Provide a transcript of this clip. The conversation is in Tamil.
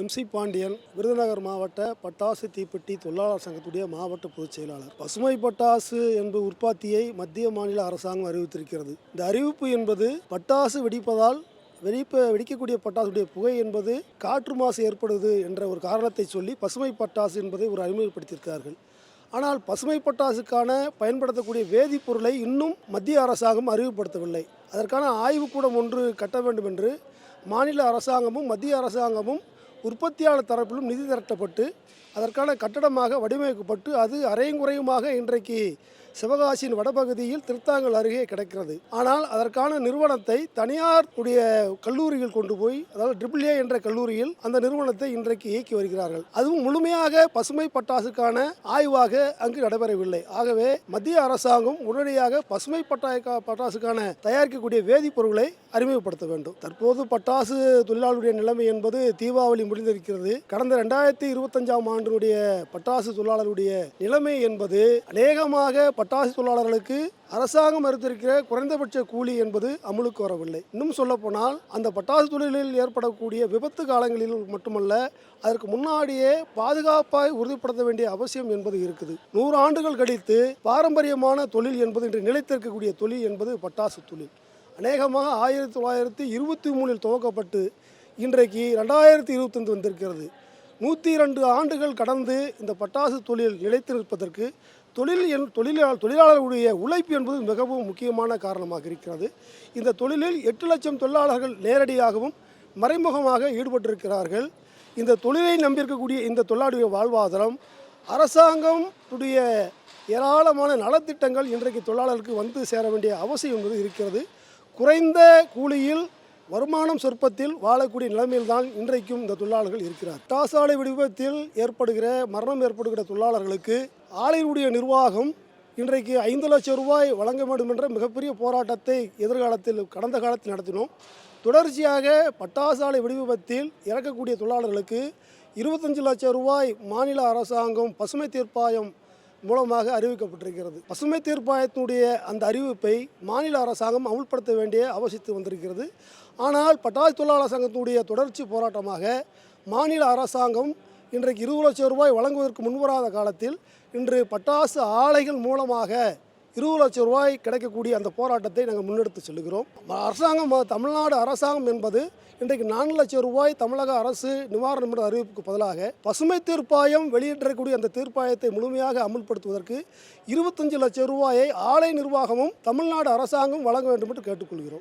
எம்சி பாண்டியன் விருதுநகர் மாவட்ட பட்டாசு தீப்பெட்டி தொழிலாளர் சங்கத்துடைய மாவட்ட பொதுச் செயலாளர். பசுமை பட்டாசு என்பது உற்பத்தியை மத்திய மாநில அரசாங்கம் அறிவித்திருக்கிறது. இந்த அறிவிப்பு என்பது பட்டாசு வெடிப்பதால் வெடிப்ப வெடிக்கக்கூடிய பட்டாசுடைய புகை என்பது காற்று மாசு ஏற்படுது என்ற ஒரு காரணத்தை சொல்லி பசுமை பட்டாசு என்பதை ஒரு அறிமுகப்படுத்தியிருக்கிறார்கள். ஆனால் பசுமை பட்டாசுக்கான பயன்படுத்தக்கூடிய வேதிப்பொருளை இன்னும் மத்திய அரசாங்கம் அறிவுப்படுத்தவில்லை அதற்கான ஆய்வுக்கூடம் ஒன்று கட்ட வேண்டும் என்று மாநில அரசாங்கமும் மத்திய அரசாங்கமும் உற்பத்தியாளர் தரப்பிலும் நிதி திரட்டப்பட்டு அதற்கான கட்டடமாக வடிவமைக்கப்பட்டு அது அரையும் குறையுமாக இன்றைக்கு சிவகாசியின் வடபகுதியில் திருத்தாங்கல் அருகே கிடக்கிறது. ஆனால் அதற்கான நிறுவனத்தை தனியார் உடைய கல்லூரியில் கொண்டு போய் அதாவது ட்ரிபிள் ஏ என்ற கல்லூரியில் அந்த நிறுவனத்தை இன்றைக்கு இயக்கி வருகிறார்கள். அதுவும் முழுமையாக பசுமை பட்டாசுக்கான ஆய்வாக அங்கு நடைபெறவில்லை. ஆகவே மத்திய அரசாங்கம் உடனடியாக பசுமை பட்டாய பட்டாசுக்கான தயாரிக்கக்கூடிய வேதிப்பொருட்களை அறிமுகப்படுத்த வேண்டும். தற்போது பட்டாசு தொழிலாளருடைய நிலைமை என்பது தீபாவளி முடிந்திருக்கிறது. கடந்த ரெண்டாயிரத்தி இருபத்தஞ்சாம் ஆண்டினுடைய பட்டாசு தொழிலாளருடைய நிலைமை என்பது அநேகமாக பட்டாசு தொழிலாளர்களுக்கு அரசாங்கம் அறிவித்திருக்கிற குறைந்தபட்ச கூலி என்பது அமுலுக்கு வரவில்லை. இன்னும் சொல்லப்போனால் அந்த பட்டாசு தொழிலில் ஏற்படக்கூடிய விபத்து காலங்களில் மட்டுமல்ல அதற்கு முன்னாடியே பாதுகாப்பாய் உறுதிப்படுத்த வேண்டிய அவசியம் என்பது இருக்குது. நூறு ஆண்டுகள் கழித்து பாரம்பரியமான தொழில் என்பது இன்று நிலைத்திருக்கக்கூடிய தொழில் என்பது பட்டாசு தொழில். அநேகமாக ஆயிரத்தி தொள்ளாயிரத்தி இருபத்தி மூணில் துவக்கப்பட்டு இன்றைக்கு ரெண்டாயிரத்தி இருபத்தஞ்சு வந்திருக்கிறது. நூற்றி இரண்டு ஆண்டுகள் கடந்து இந்த பட்டாசு தொழில் நிலைத்திருப்பதற்கு தொழில் என் தொழிலாளர் தொழிலாளர்களுடைய உழைப்பு என்பது மிகவும் முக்கியமான காரணமாக இருக்கிறது. இந்த தொழிலில் எட்டு லட்சம் தொழிலாளர்கள் நேரடியாகவும் மறைமுகமாக ஈடுபட்டிருக்கிறார்கள். இந்த தொழிலை நம்பியிருக்கக்கூடிய இந்த தொழிலாளருடைய வாழ்வாதாரம் அரசாங்கத்துடைய ஏராளமான நலத்திட்டங்கள் இன்றைக்கு தொழிலாளருக்கு வந்து சேர வேண்டிய அவசியம் என்பது இருக்கிறது. குறைந்த கூலியில் வருமானம் சொற்பத்தில் வாழக்கூடிய நிலைமையில்தான் இன்றைக்கும் இந்த தொழிலாளர்கள் இருக்கிறார். டாசாலை விபத்தில் ஏற்படுகிற மரணம் ஏற்படுகிற தொழிலாளர்களுக்கு ஆலையுடைய நிர்வாகம் இன்றைக்கு ஐந்து லட்சம் ரூபாய் வழங்க வேண்டும் என்ற மிகப்பெரிய போராட்டத்தை எதிர்காலத்தில் கடந்த காலத்தில் நடத்தினோம். தொடர்ச்சியாக பட்டாசாலை வெடிவிபத்தில் இறக்கக்கூடிய தொழிலாளர்களுக்கு இருபத்தஞ்சு லட்சம் ரூபாய் மாநில அரசாங்கம் பசுமை தீர்ப்பாயம் மூலமாக அறிவிக்கப்பட்டிருக்கிறது. பசுமை தீர்ப்பாயத்தினுடைய அந்த அறிவிப்பை மாநில அரசாங்கம் அமுல்படுத்த வேண்டிய அவசியத்து வந்திருக்கிறது. ஆனால் பட்டாசு தொழிலாளர் சங்கத்தினுடைய தொடர்ச்சி போராட்டமாக மாநில அரசாங்கம் இன்றைக்கு இருபது லட்சம் ரூபாய் வழங்குவதற்கு முன்வராத காலத்தில் இன்று பட்டாசு ஆலைகள் மூலமாக இருபது லட்சம் ரூபாய் கிடைக்கக்கூடிய அந்த போராட்டத்தை நாங்கள் முன்னெடுத்து செல்கிறோம் அரசாங்கம் தமிழ்நாடு அரசாங்கம் என்பது இன்றைக்கு நான்கு லட்சம் ரூபாய் தமிழக அரசு நிவாரணம் என்ற அறிவிப்புக்கு பதிலாக பசுமை தீர்ப்பாயம் வெளியிடக்கூடிய அந்த தீர்ப்பாயத்தை முழுமையாக அமுல்படுத்துவதற்கு இருபத்தஞ்சு லட்சம் ரூபாயை ஆலை நிர்வாகமும் தமிழ்நாடு அரசாங்கம் வழங்க வேண்டும் என்று கேட்டுக்கொள்கிறோம்.